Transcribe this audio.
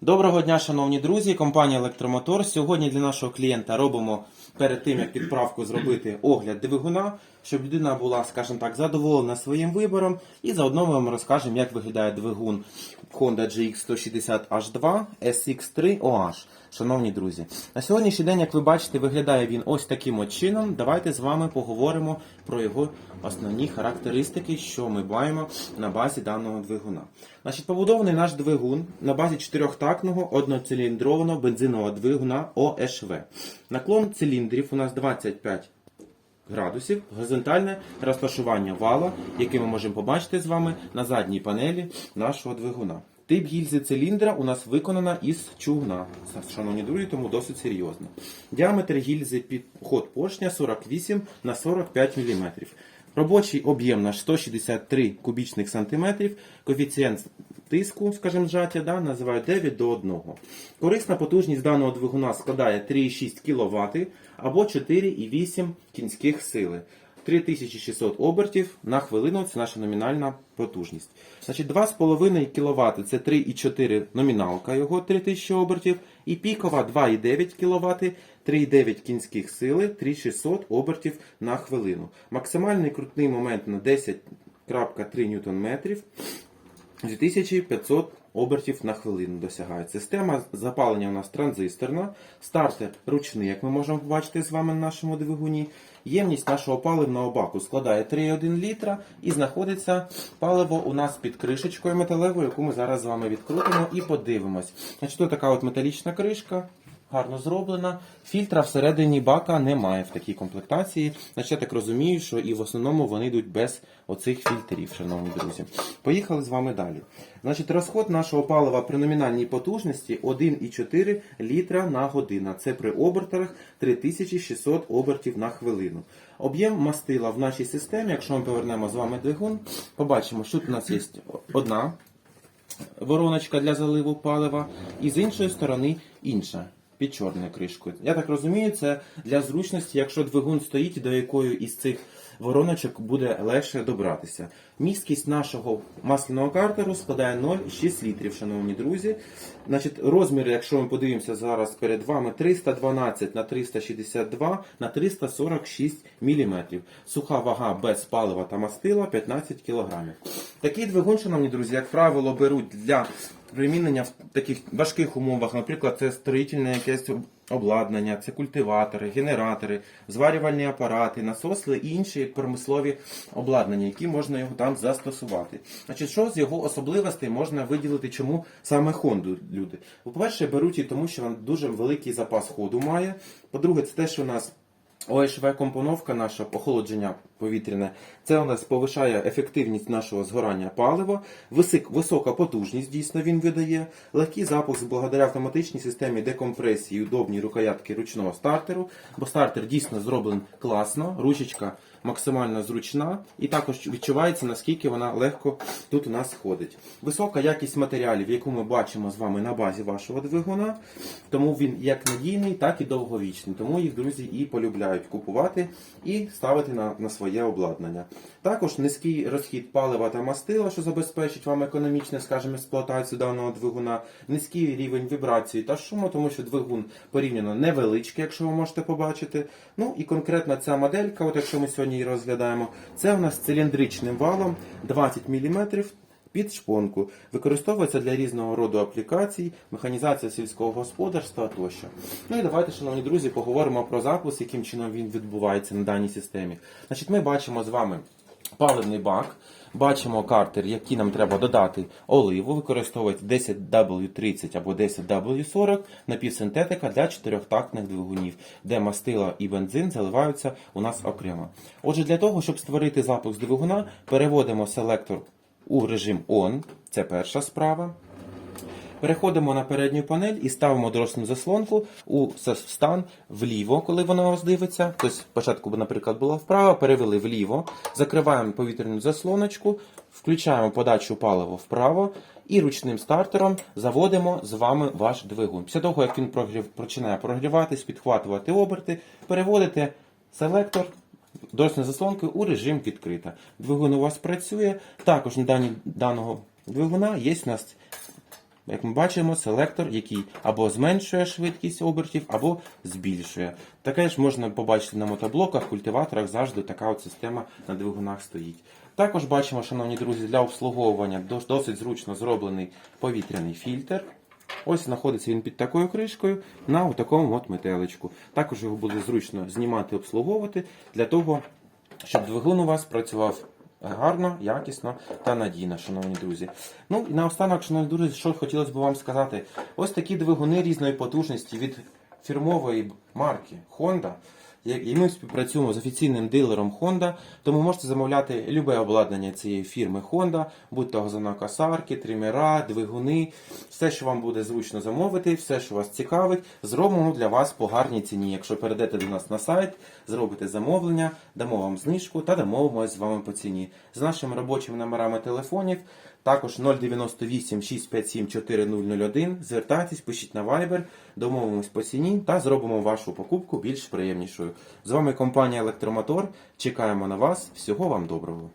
Доброго дня, шановні друзі, компанія Електромотор. Сьогодні для нашого клієнта робимо перед тим, як відправку зробити огляд двигуна, щоб людина була, скажімо так, задоволена своїм вибором. І заодно ми вам розкажемо, як виглядає двигун Honda GX160H2 SX3 OH. Шановні друзі, на сьогоднішній день, як ви бачите, виглядає він ось таким от чином. Давайте з вами поговоримо про його основні характеристики, що ми маємо на базі даного двигуна. Значить, побудований наш двигун на базі чотирьохтактного одноциліндрованого бензинового двигуна ОШВ. Наклон циліндрів у нас 25 градусів, горизонтальне розташування вала, яке ми можемо побачити з вами на задній панелі нашого двигуна. Тип гільзи циліндра у нас виконана із чугна, шановні друзі, тому досить серйозно. Діаметр гільзи під ход поршня 48 на 45 мм. Робочий об'єм наш 163 кубічних сантиметрів, коефіцієнт тиску, скажімо, зжаття, да, називають 9 до 1. Корисна потужність даного двигуна складає 3,6 кВт або 4,8 кінських сили. 3600 обертів на хвилину це наша номінальна потужність. Значить, 2,5 кВт це 3,4 номіналка його 3000 обертів, і пікова 2,9 кВт, 3,9 кінських сили, 3600 обертів на хвилину. Максимальний крутний момент на 10,3 Нм. 2500 обертів на хвилину досягає. Система запалення у нас транзисторна, стартер ручний, як ми можемо побачити з вами на нашому двигуні. Ємність нашого паливного баку складає 3,1 літра і знаходиться паливо у нас під кришечкою металевою, яку ми зараз з вами відкрутимо і подивимось. Значить, тут така от металічна кришка. Гарно зроблена. Фільтра всередині бака немає в такій комплектації. Значить, я так розумію, що і в основному вони йдуть без оцих фільтрів, шановні друзі. Поїхали з вами далі. Значить, розход нашого палива при номінальній потужності 1,4 літра на годину. Це при обертах 3600 обертів на хвилину. Об'єм мастила в нашій системі, якщо ми повернемо з вами двигун, побачимо, що тут у нас є одна вороночка для заливу палива, і з іншої сторони інша. Під чорною кришкою. Я так розумію, це для зручності, якщо двигун стоїть, до якої із цих вороночок буде легше добратися. Місткість нашого масляного картеру складає 0,6 літрів, шановні друзі. Значить, розмір, якщо ми подивимося зараз перед вами, 312 на 362 на 346 мм. Суха вага без палива та мастила 15 кг. Такий двигун, шановні друзі, як правило, беруть для примінення в таких важких умовах, наприклад, це строїтельне якесь обладнання, це культиватори, генератори, зварювальні апарати, насосли і інші промислові обладнання, які можна його там застосувати. Значить, що з його особливостей можна виділити, чому саме Хонду люди? По-перше, беруть і тому, що він дуже великий запас ходу має. По-друге, це те, що у нас. ОШВ-компоновка наша, охолодження повітряне, це у нас повишає ефективність нашого згорання палива, висик, висока потужність дійсно він видає, легкий запуск благодаря автоматичній системі декомпресії, удобні рукоятки ручного стартеру, бо стартер дійсно зроблений класно, ручечка максимально зручна. І також відчувається, наскільки вона легко тут у нас ходить. Висока якість матеріалів, яку ми бачимо з вами на базі вашого двигуна, тому він як надійний, так і довговічний. Тому їх, друзі, і полюбляють купувати і ставити на, на своє обладнання. Також низький розхід палива та мастила, що забезпечить вам економічну, скажімо, експлуатацію даного двигуна, низький рівень вібрації та шуму, тому що двигун порівняно невеличкий, якщо ви можете побачити. Ну і конкретно ця моделька, от якщо ми сьогодні її розглядаємо, це у нас циліндричним валом 20 мм під шпонку. Використовується для різного роду аплікацій, механізація сільського господарства тощо. Ну і давайте, шановні друзі, поговоримо про запуск, яким чином він відбувається на даній системі. Значить, ми бачимо з вами паливний бак. Бачимо картер, який нам треба додати оливу, використовують 10W30 або 10W40 напівсинтетика для чотирьохтактних двигунів, де мастила і бензин заливаються у нас окремо. Отже, для того, щоб створити запуск двигуна, переводимо селектор у режим ON, це перша справа. Переходимо на передню панель і ставимо дорожню заслонку у стан вліво, коли вона у вас дивиться. Тобто спочатку, наприклад, було вправо, перевели вліво, закриваємо повітряну заслоночку, включаємо подачу палива вправо і ручним стартером заводимо з вами ваш двигун. Після того, як він починає прогріватись, підхватувати оберти, переводите селектор. Дорожня заслонка у режим відкрита. Двигун у вас працює. Також на дані даного двигуна є у нас як ми бачимо, селектор, який або зменшує швидкість обертів, або збільшує. Таке ж можна побачити на мотоблоках, культиваторах завжди така от система на двигунах стоїть. Також бачимо, шановні друзі, для обслуговування досить зручно зроблений повітряний фільтр. Ось знаходиться він під такою кришкою на такому от метеличку. Також його буде зручно знімати, обслуговувати для того, щоб двигун у вас працював гарно, якісно та надійно, шановні друзі. Ну і наостанок, шановні друзі, що хотілося б вам сказати, ось такі двигуни різної потужності від фірмової марки Honda. І ми співпрацюємо з офіційним дилером Honda, тому можете замовляти любе обладнання цієї фірми Honda, будь то газонокосарки, тримера, двигуни, все, що вам буде зручно замовити, все, що вас цікавить, зробимо для вас по гарній ціні. Якщо перейдете до нас на сайт, зробите замовлення, дамо вам знижку та домовимося з вами по ціні. З нашими робочими номерами телефонів, також 098 657 4001. Звертайтесь, пишіть на Viber, домовимось по ціні та зробимо вашу покупку більш приємнішою. З вами компанія Електромотор. Чекаємо на вас. Всього вам доброго.